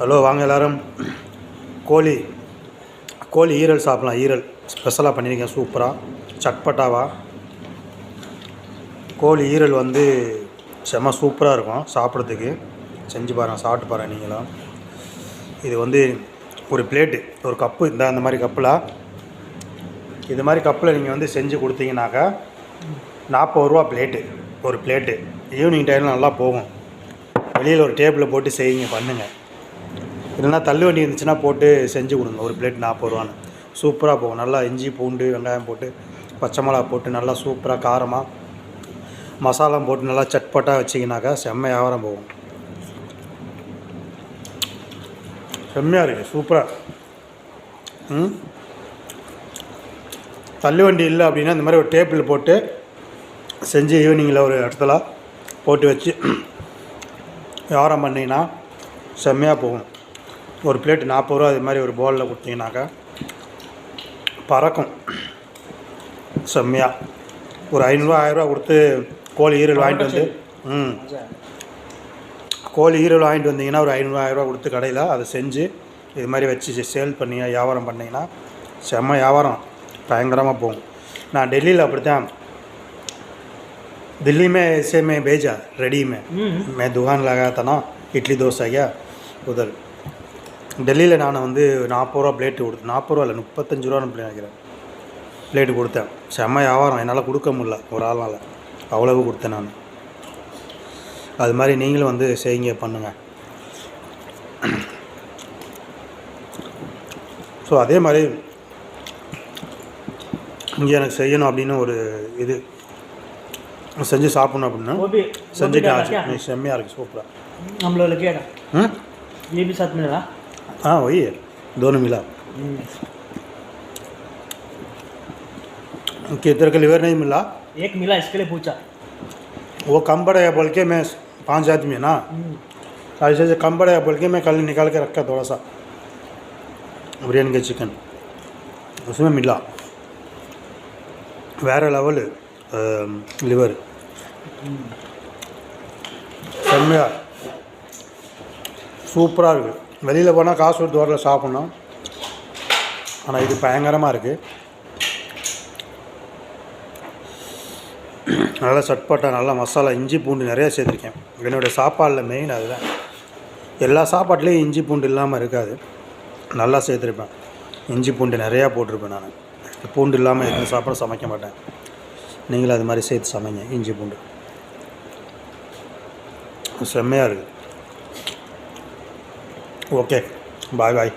Hello வாங்க எல்லாரும். கோழி கோழி ஈரல் சாப்பிட்லாம் ஈரல். ஸ்பெஷலாக பண்ணியிருக்கேன் சூப்பராக சட்பட்டாவா? கோழி ஈரல் வந்து செம்ம சூப்பராக இருக்கும் சாப்பிட்றதுக்கு. செஞ்சு பாருங்கள் சாப்பிட்டு பாருங்கள் நீங்களும். இது வந்து ஒரு பிளேட்டு ஒரு கப்பு. இந்த அந்த மாதிரி கப்பில். இது மாதிரி கப்பில் நீங்கள் வந்து செஞ்சு கொடுத்தீங்கனாக்கா நாற்பது ரூபா பிளேட்டு ஒரு பிளேட்டு ஈவினிங் டைமில் நல்லா போகும். வெளியில் ஒரு டேபிளில் போட்டு செய்யுங்க பண்ணுங்கள் இல்லைன்னா தள்ளு வண்டி இருந்துச்சுன்னா போட்டு செஞ்சு கொடுங்க. ஒரு பிளேட் நாற்பது ரூபான்னு. சூப்பராக போகும். நல்லா இஞ்சி பூண்டு வெங்காயம் போட்டு பச்சை மிளகா போட்டு நல்லா சூப்பராக காரமாக மசாலா போட்டு நல்லா சட்பட்டாக வச்சிங்கனாக்கா செம்ம வியாபாரம் போகும். செம்மையாக இருக்குது சூப்பராக ம்? தள்ளு வண்டி இல்லை அப்படின்னா இந்த மாதிரி ஒரு டேபிள் போட்டு செஞ்சு ஈவினிங்கில் ஒரு இடத்துல போட்டு வச்சு வியாபாரம் பண்ணிங்கன்னா செம்மையாக போகும். ஒரு பிளேட் நாற்பது ரூபா இது மாதிரி ஒரு பவுலில் கொடுத்தீங்கன்னாக்கா பறக்கும் செம்மையாக ஒரு ஐநூறுரூவா ஆயிரரூவா கொடுத்து கோழி ஈரல் வாங்கிட்டு வந்து ம் கோழி ஈரல் வாங்கிட்டு வந்தீங்கன்னா ஒரு ஐநூறு ஆயிரரூவா கொடுத்து கடையில் அதை செஞ்சு இது மாதிரி வச்சு சேல் பண்ணி வியாபாரம் பண்ணிங்கன்னா செம்ம வியாபாரம் பயங்கரமாக போகும் நான் டெல்லியில் அப்படி தான் दिल्ली में ऐसे में भेजा रेडी में मैं दुकान लगाया था ना இட்லி தோசை ஐயா உதல் டெல்லியில் நான் வந்து நாற்பது ரூபா பிளேட்டு கொடுத்தேன் நாற்பது ரூபா இல்லை முப்பத்தஞ்சு ரூபா நினைக்கிறேன். பிளேட்டு கொடுத்தேன். செம்ம வியாபாரம் என்னால் கொடுக்க முடில ஒரு ஆளால் அவ்வளவு கொடுத்தேன் நான். அது மாதிரி நீங்களும் வந்து செய்யுங்க பண்ணுங்கள் ஸோ அதே மாதிரி இங்கே எனக்கு செய்யணும் அப்படின்னு ஒரு இது. செஞ்சு சாப்பிடணும் அப்படின்னா செஞ்சுட்டு செம்மையாக இருக்குது சூப்பராக நம்மளோட கேட்டேன் ஏபி சாத் हाँ वही है दोनों मिला कि तेरे को लिवर नहीं मिला एक मिला इसके लिए पूछा वो कम पड़ेगा बोल के मैं पाँच आदमी है ना ऐसे ऐसे कम पड़ेगा बोल के मैं कल निकाल के रखा थोड़ा सा बिरयानी का चिकन उसमें मिला வேறு லெவலு லிவர் செம்மையாக சூப்பராக இருக்குது வெளியில் போனால் காசு கொடுத்து வரல சாப்பிட்ணும். ஆனால் இது பயங்கரமாக இருக்குது நல்லா சட்பட்டா நல்லா மசாலா இஞ்சி பூண்டு நிறையா சேர்த்துருக்கேன். என்னுடைய சாப்பாடில் மெயின் அதுதான். எல்லா சாப்பாட்லேயும் இஞ்சி பூண்டு இல்லாமல் இருக்காது. நல்லா சேர்த்துருப்பேன். இஞ்சி பூண்டு நிறையா போட்டிருப்பேன் நான். பூண்டு இல்லாமல் எந்த சாப்பாடும் சமைக்க மாட்டேன். நீங்களும் அது மாதிரி சேர்த்து சமைங்க இஞ்சி பூண்டு. செம்மையாக இருக்குது ओके बाय बाय